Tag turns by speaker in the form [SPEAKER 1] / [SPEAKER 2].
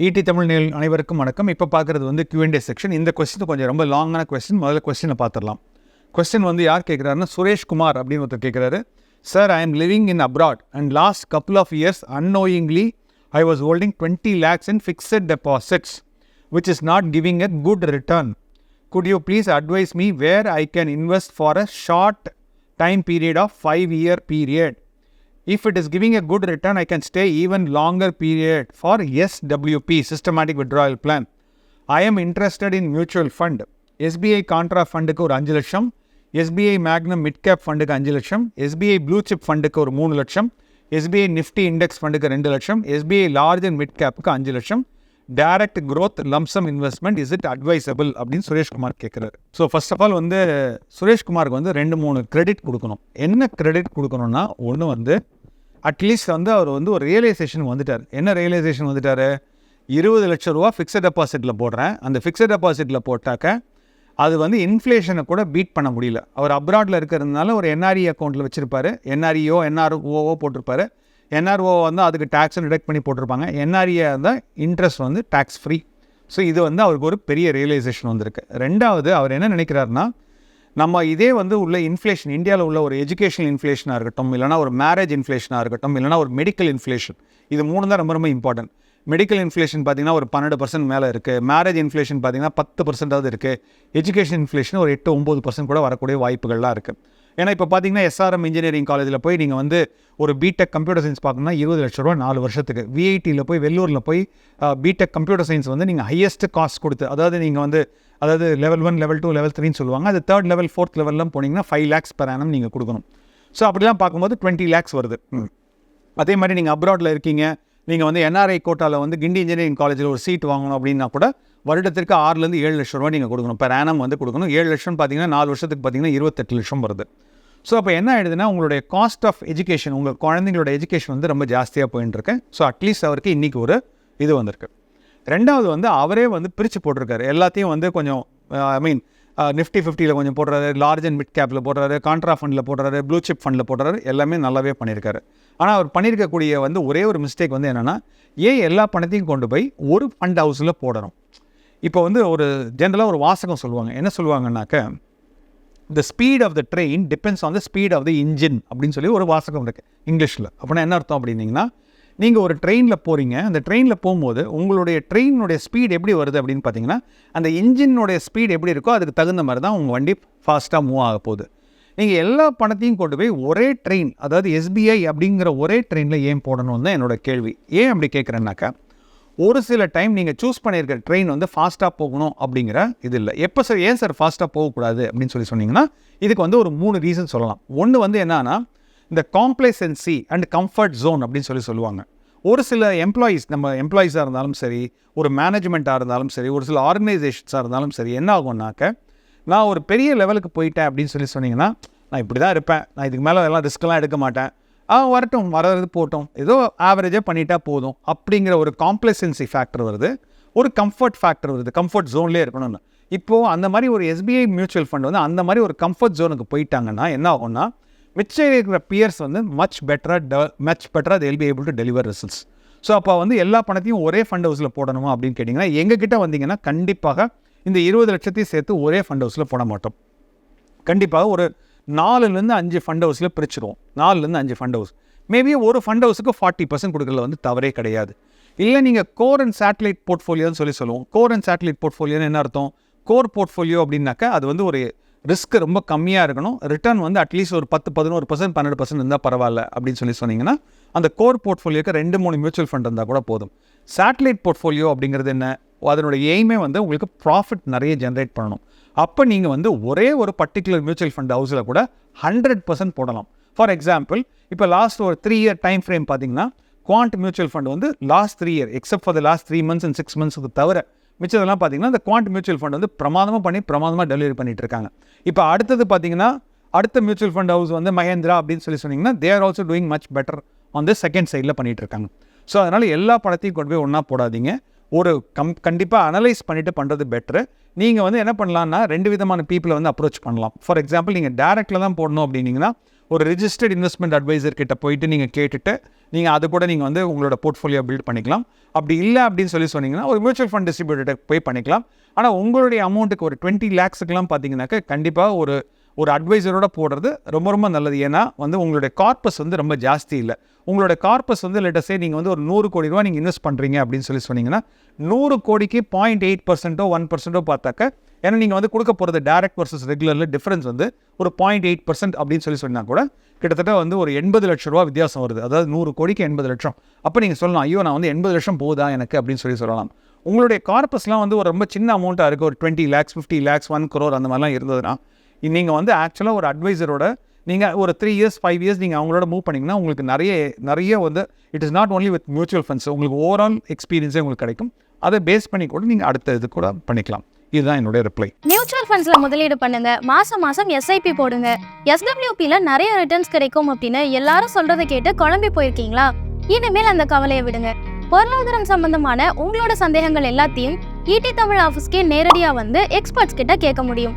[SPEAKER 1] ED Tamil நேயல் அனைவருக்கும் வணக்கம். இப்போ பார்க்குறது வந்து கியூஎன்டே செக்ஷன் இந்த கொஸ்டின் கொஞ்சம் ரொம்ப லாங்கான கொஸ்டின் முதல்ல கொஸ்டினை பார்த்துடலாம். கொஸ்டின் வந்து யார் கேட்குறாருன்னா சுரேஷ் குமார் அப்படின்னு ஒருத்தர் கேட்குறாரு. Sir I am living in abroad and last couple of years annoyingly I was holding twenty lakhs in fixed deposits which is not giving a good return. Could you please advise me where I can invest for a short time period of 5 year period? If it is giving a good return, I can stay even longer period for SWP, Systematic Withdrawal Plan. I am interested in mutual fund SBI contra ஃபண்டுக்கு ஒரு அஞ்சு லட்சம் SBI Magnum mid cap ஃபண்டுக்கு அஞ்சு லட்சம் SBI blue chip ஃபண்டுக்கு ஒரு மூணு லட்சம் SBI Nifty index ஃபண்டுக்கு ரெண்டு லட்சம் எஸ்பிஐ லார்ஜ் அண்ட் மிட் கேப்புக்கு அஞ்சு லட்சம் direct growth lump sum investment is it advisable அப்படின்னு சுரேஷ்குமார் கேட்குறாரு ஸோ ஃபர்ஸ்ட் ஆஃப் ஆல் வந்து சுரேஷ்குமாருக்கு வந்து ரெண்டு மூணு கிரெடிட் கொடுக்கணும் என்ன கிரெடிட் கொடுக்கணும்னா ஒன்று வந்து அட்லீஸ்ட் வந்து அவர் வந்து ஒரு ரியலைசேஷன் வந்துட்டார். என்ன ரியலைசேஷன் வந்துட்டார்? இருபது லட்ச ரூபா ஃபிக்ஸட் டெபாசிட்டில் போடுறேன். அந்த ஃபிக்ஸட் டெபாசிட்டில் போட்டாக்க அது வந்து இன்ஃப்ளேஷனை கூட பீட் பண்ண முடியல. அவர் அப்ராடில் இருக்கிறதுனால ஒரு என்ஆர்இ அக்கௌண்ட்டில் வச்சுருப்பாரு. என்ஆர்இஓ என்ஆர்ஓஓ போட்டிருப்பாரு. என்ஆர்ஓ வந்து அதுக்கு டேக்ஸை டிடெக்ட் பண்ணி போட்டிருப்பாங்க. என்ஆர்இஏ தான் இன்ட்ரெஸ்ட் வந்து டேக்ஸ் ஃப்ரீ ஸோ இது வந்து அவருக்கு ஒரு பெரிய ரியலைசேஷன் வந்திருக்கு. ரெண்டாவது அவர் என்ன நினைக்கிறாருன்னா நம்ம இதே வந்து உள்ள இன்ஃப்ளேஷன் இந்தியாவில் உள்ள ஒரு எஜுகேஷனல் இன்ஃப்ளேஷனாக இருக்கட்டும் இல்லைனா ஒரு மேரேஜ் இன்ஃப்ளேஷனாக இருக்கட்டும் இல்லைனா ஒரு மெடிக்கல் இன்ஃப்ளேஷன் இது மூணு தான் ரொம்ப ரொம்ப இம்பார்ட்டன்ட் மெடிக்கல் இன்ஃப்ளேஷன் பார்த்தீங்கன்னா ஒரு பன்னெண்டு பர்சன்ட் மேலே இருக்குது மேரேஜ் இன்ஃப்ளேஷன் பார்த்தீங்கன்னா பத்து பர்சன்டாவது இருக்குது எஜுகேஷன் இன்ஃப்ளேஷன் ஒரு எட்டு ஒம்பது பர்சன்ட் கூட வரக்கூடிய வாய்ப்புகள்லாம் இருக்குது ஏன்னா இப்போ பார்த்தீங்கன்னா எஸ்ஆர்எம் இன்ஜினியரிங் காலேஜில் போய் நீங்கள் வந்து ஒரு பிடெக் கம்ப்யூட்டர் சயின்ஸ் பார்க்கணும்னா இருபது லட்ச ரூபா நாலு வருஷத்துக்கு. விஐடியில் போய் வெள்ளூரில் போய் பிடெக் கம்ப்யூட்டர் சயின்ஸ் வந்து நீங்கள் ஹையஸ்ட் காஸ்ட் கொடுத்து அதாவது நீங்கள் வந்து அதாவது level one level two level த்ரீன்னு சொல்லுவாங்க. அது தேர்ட் லெவல் ஃபோர்த் லெவல்லாம் போனீங்கன்னா ஃபைவ் லேக்ஸ் per ஆனம் நீங்கள் கொடுக்கணும். ஸோ அப்படிலாம் பார்க்கும்போது டுவெண்ட்டி லேக்ஸ் வருது. அதே மாதிரி நீங்கள் அப்ராடில் இருக்கீங்க. நீங்கள் வந்து என்ஆர்ஐ கோட்டாவில் வந்து கிண்டி இன்ஜினியரிங் காலேஜில் ஒரு சீட் வாங்கணும் அப்படின்னா கூட வருடத்திற்கு ஆறுலேருந்து ஏழு லட்சம் ரூபா நீங்கள் கொடுக்கணும். இப்போ annum வந்து கொடுக்கணும். ஏழு லட்சம் பார்த்தீங்கன்னா நாலு வருஷத்துக்கு பார்த்தீங்கன்னா இருபத்தெட்டு லட்சம் வருது. ஸோ அப்போ என்ன ஆயிடுதுன்னா உங்களுடைய காஸ்ட் ஆஃப் எஜுகேஷன் உங்கள் குழந்தைங்களோட எஜுகேஷன் வந்து ரொம்ப ஜாஸ்தியாக போயின்னு இருக்கு ஸோ அட்லீஸ்ட் அவருக்கு இன்றைக்கி ஒரு இது வந்திருக்கு. ரெண்டாவது வந்து அவரே வந்து பிரித்து போட்டிருக்காரு. எல்லாத்தையும் வந்து கொஞ்சம் ஐ மீன் நிஃப்டி ஃபிஃப்டியில் கொஞ்சம் போடுறாரு. லார்ஜ் அண்ட் மிட் கேப்பில் போடுறாரு. கான்ட்ரா ஃபண்டில் போடுறாரு. ப்ளூ சிப் ஃபண்டில் போடுறாரு. எல்லாமே நல்லாவே பண்ணியிருக்காரு. ஆனால் அவர் பண்ணியிருக்கக்கூடிய வந்து ஒரே ஒரு மிஸ்டேக் வந்து என்னென்னா ஏன் எல்லா பணத்தையும் கொண்டு போய் ஒரு ஃபண்ட் ஹவுஸில் போடணும்? இப்போ வந்து ஒரு ஜென்ரலாக ஒரு வாசகம் சொல்லுவாங்க. என்ன சொல்லுவாங்கன்னாக்க the speed of the train depends on the speed of the engine அப்படின்னு சொல்லி ஒரு வாசகம் இருக்குது இங்கிலீஷில். அப்படின்னா என்ன அர்த்தம் அப்படின்னீங்கன்னா நீங்கள் ஒரு ட்ரெயினில் போகிறீங்க அந்த ட்ரெயினில் போகும்போது உங்களுடைய ட்ரெயினுடைய ஸ்பீட் எப்படி வருது அப்படின்னு பார்த்தீங்கன்னா அந்த இன்ஜினுடைய ஸ்பீட் எப்படி இருக்கோ அதுக்கு தகுந்த மாதிரி தான் உங்கள் வண்டி ஃபாஸ்ட்டாக மூவ் ஆக போகுது. நீங்கள் எல்லா பணத்தையும் கொண்டு போய் ஒரே ட்ரெயின் அதாவது எஸ்பிஐ அப்படிங்கிற ஒரே ட்ரெயினில் ஏன் போடணும்னு தான் என்னோட கேள்வி. ஏன் அப்படி கேட்குறேன்னாக்கா ஒரு சில டைம் நீங்கள் சூஸ் பண்ணியிருக்கிற ட்ரெயின் வந்து ஃபாஸ்ட்டாக போகணும் அப்படிங்கிற இது இல்லை. எப்போ சார் ஏன் சார் ஃபாஸ்ட்டாக போகக்கூடாது அப்படின்னு சொல்லி சொன்னீங்கன்னா இதுக்கு வந்து ஒரு மூணு ரீசன் சொல்லலாம். ஒன்று வந்து என்னன்னா இந்த காம்ப்ளேசன்சி அண்ட் கம்ஃபர்ட் ஜோன் அப்படின்னு சொல்லி சொல்லுவாங்க. ஒரு சில எம்ப்ளாயீஸ் நம்ம எம்ப்ளாயீஸாக இருந்தாலும் சரி ஒரு மேனேஜ்மெண்ட்டாக இருந்தாலும் சரி ஒரு சில ஆர்கனைசேஷன்ஸாக இருந்தாலும் சரி என்ன ஆகும்னாக்க நான் ஒரு பெரிய லெவலுக்கு போயிட்டேன் அப்படின்னு சொல்லி சொன்னீங்கன்னா நான் இப்படி தான் இருப்பேன். நான் இதுக்கு மேலே எல்லாம் ரிஸ்க்லாம் எடுக்க மாட்டேன். ஆ வரட்டும் வர்றது போட்டோம். ஏதோ ஆவரேஜாக பண்ணிட்டா போதும். அப்படிங்கிற ஒரு காம்ப்ளசன்சி ஃபேக்டர் வருது. ஒரு கம்ஃபர்ட் ஃபேக்டர் வருது. கம்ஃபர்ட் ஜோன்லேயே இருக்கணும்னு. இப்போது அந்த மாதிரி ஒரு எஸ்பிஐ மியூச்சுவல் ஃபண்ட் வந்து அந்த மாதிரி ஒரு கம்ஃபர்ட் ஜோனுக்கு போயிட்டாங்கன்னா என்ன ஆகும்னா மிச்சம் இருக்கிற பியர்ஸ் வந்து மச் பெட்டராக மச் பெட்டராக they will be able to results so அப்போ வந்து எல்லா பணத்தையும் ஒரே ஃபண்ட் ஹவுஸில் போடணுமா அப்படின்னு கேட்டிங்கன்னா எங்ககிட்ட வந்தீங்கன்னா கண்டிப்பாக இந்த இருபது லட்சத்தையும் சேர்த்து ஒரே ஃபண்ட் ஹவுஸில் போட மாட்டோம். கண்டிப்பாக ஒரு நாலுலேருந்து அஞ்சு ஃபண்ட் ஹவுஸில் பிரிச்சிருவோம். நாலுலேருந்து அஞ்சு ஃபண்ட் ஹவுஸ் மேபி ஒரு ஃபண்ட் ஹவுஸுக்கு ஃபார்ட்டி பர்சன்ட் கொடுக்கறது வந்து தவறே கிடையாது. இல்லை நீங்கள் கோர் அண்ட் சேட்டலைட் போர்ட்ஃபோலியோன்னு சொல்லி சொல்லுவோம். கோர் அண்ட் சேட்டலைட் போர்ட்ஃபோலியோன்னு என்ன அர்த்தம்? கோர் போர்ட்ஃபோலியோ அப்படின்னாக்கா அது வந்து ஒரு ரிஸ்க் ரொம்ப கம்மியாக இருக்கணும். ரிட்டர்ன் வந்து அட்லீஸ்ட் ஒரு பத்து பதினோரு பர்சன்ட் பன்னெண்டு பர்சன்ட் இருந்தால் பரவாயில்ல அப்படின்னு சொல்லி சொன்னீங்கன்னா அந்த கோர் போர்ட்ஃபோலியோக்கு ரெண்டு மூணு மியூச்சுவல் ஃபண்ட் இருந்தால் கூட போதும். சேட்டலைட் போர்ட்ஃபோலியோ அப்படிங்கிறது என்ன? அதனோட எய்மே வந்து உங்களுக்கு ப்ராஃபிட் நிறைய ஜென்ரேட் பண்ணணும். அப்போ நீங்கள் வந்து ஒரே ஒரு பர்டிகுலர் மியூச்சுவல் ஃபண்ட் ஹவுஸில் கூட ஹண்ட்ரட் பர்சன்ட் போடலாம். ஃபார் எக்ஸாம்பிள் இப்போ லாஸ்ட் ஒரு த்ரீ இயர் டைம் ஃப்ரேம் பார்த்தீங்கன்னா குவான்ட் மியூச்சுவல் ஃபண்ட் வந்து last three year except for the last three months and six மந்த்ஸுக்கு தவிர மிச்சதெல்லாம் பார்த்தீங்கன்னா இந்த குவாண்ட் மியூச்சுவல் ஃபண்ட் வந்து பிரமாதமாக பண்ணி பிரமாதமாக டெலிவரி பண்ணிட்டு இருக்காங்க. இப்போ அடுத்தது பார்த்தீங்கன்னா அடுத்த மியூச்சுவல் ஃபண்ட் ஹவுஸ் வந்து மகேந்திரா அப்படின்னு சொல்லி சொன்னீங்கன்னா they are also doing much better வந்து செகண்ட் சைடில் பண்ணிகிட்டு இருக்காங்க. ஸோ அதனால் எல்லா படத்தையும் கொண்டு போய் ஒன்றா போடாதீங்க. ஒரு கம் கண்டிப்பாக அனலைஸ் பண்ணிவிட்டு பண்ணுறது பெட்ரு நீங்கள் வந்து என்ன பண்ணலாம்னா ரெண்டு விதமான பீப்புளை வந்து அப்ரோச் பண்ணலாம். ஃபார் எக்ஸாம்பிள் நீங்கள் டேரெக்டில் தான் போடணும் அப்படின்னீங்கன்னா ஒரு ரிஜிஸ்டர்ட் இன்வெஸ்ட்மெண்ட் அட்வைசர் கிட்ட போயிட்டு நீங்கள் கேட்டுட்டு நீங்கள் அது கூட நீங்கள் வந்து உங்களோட போர்ட்ஃபோலியோ பில்ட் பண்ணிக்கலாம். அப்படி இல்லை அப்படின்னு சொல்லி சொன்னீங்கன்னா ஒரு மியூச்சுவல் ஃபண்ட் டிஸ்ட்ரிபியூட்டர் போய் பண்ணிக்கலாம். ஆனால் உங்களுடைய அமௌண்ட்டுக்கு ஒரு டுவெண்ட்டி லேக்ஸுக்கெலாம் பார்த்தீங்கன்னாக்கா கண்டிப்பாக ஒரு ஒரு அட்வைசரோட போடுறது ரொம்ப ரொம்ப நல்லது. ஏன்னா வந்து உங்களுடைய கார்பஸ் வந்து ரொம்ப ஜாஸ்தி இல்லை. உங்களோட கார்பஸ் வந்து லெட்டஸே நீங்கள் வந்து ஒரு நூறு கோடி ரூபா நீங்கள் இன்வெஸ்ட் பண்ணுறீங்க அப்படின்னு சொல்லி சொன்னீங்கன்னா நூறு கோடிக்கு பாயிண்ட் எயிட் பர்சன்ட்டோ ஒன் பர்சன்ட்டோ பார்த்தாக்க ஏன்னா நீங்கள் வந்து கொடுக்க போகிறது டேரக்ட் வர்சஸ் ரெகுலரில் டிஃப்ரென்ஸ் வந்து ஒரு பாயிண்ட் எயிட் பர்சன்ட் அப்படின்னு சொல்லி சொன்னால் கூட கிட்டத்தட்ட வந்து ஒரு எண்பது லட்ச ரூபா வித்தியாசம் வருது. அதாவது நூறு கோடிக்கு எண்பது லட்சம். அப்போ நீங்கள் சொல்லலாம் ஐயோ நான் வந்து எண்பது லட்சம் போதா எனக்கு? அப்படின்னு சொல்லி சொல்லலாம். உங்களுடைய கார்பஸ்லாம் வந்து ஒரு ரொம்ப சின்ன அமௌண்ட்டாக இருக்குது ஒரு twenty lakhs fifty lakhs one crore அந்த மாதிரிலாம் இருந்ததுன்னா நீங்கள் வந்து ஆக்சுவலாக ஒரு அட்வைசரோட நீங்கள் ஒரு த்ரீ இயர்ஸ் ஃபைவ் இயர்ஸ் நீங்கள் அவங்களோட மூவ் பண்ணிங்கன்னா உங்களுக்கு நிறைய நிறைய வந்து it is not only with mutual funds உங்களுக்கு ஓவரால் எக்ஸ்பீரியன்ஸே உங்களுக்கு கிடைக்கும். அதை பேஸ் பண்ணி கூட நீங்கள் அடுத்த இது கூட பண்ணிக்கலாம். இதுதான் என்னுடைய ரிப்ளை
[SPEAKER 2] மியூச்சுவல் ஃபண்ட்ஸ்ல முதலீடு பண்ணுங்க. மாசம் மாசம் எஸ்ஐபி போடுங்க. எஸ்டபிள்யூபில நிறைய ரிட்டர்ன்ஸ் கிடைக்கும் அப்படின்னு எல்லாரும் சொல்றதை கேட்டு குழம்பி போயிருக்கீங்களா? இனிமேல் அந்த கவலையை விடுங்க. பொருளாதாரம் சம்பந்தமான உங்களோட சந்தேகங்கள் எல்லாத்தையும் ஈடி தமிழ் ஆஃபீஸ்க்கே நேரடியாக வந்து எக்ஸ்பர்ட்ஸ் கிட்ட கேட்க முடியும்.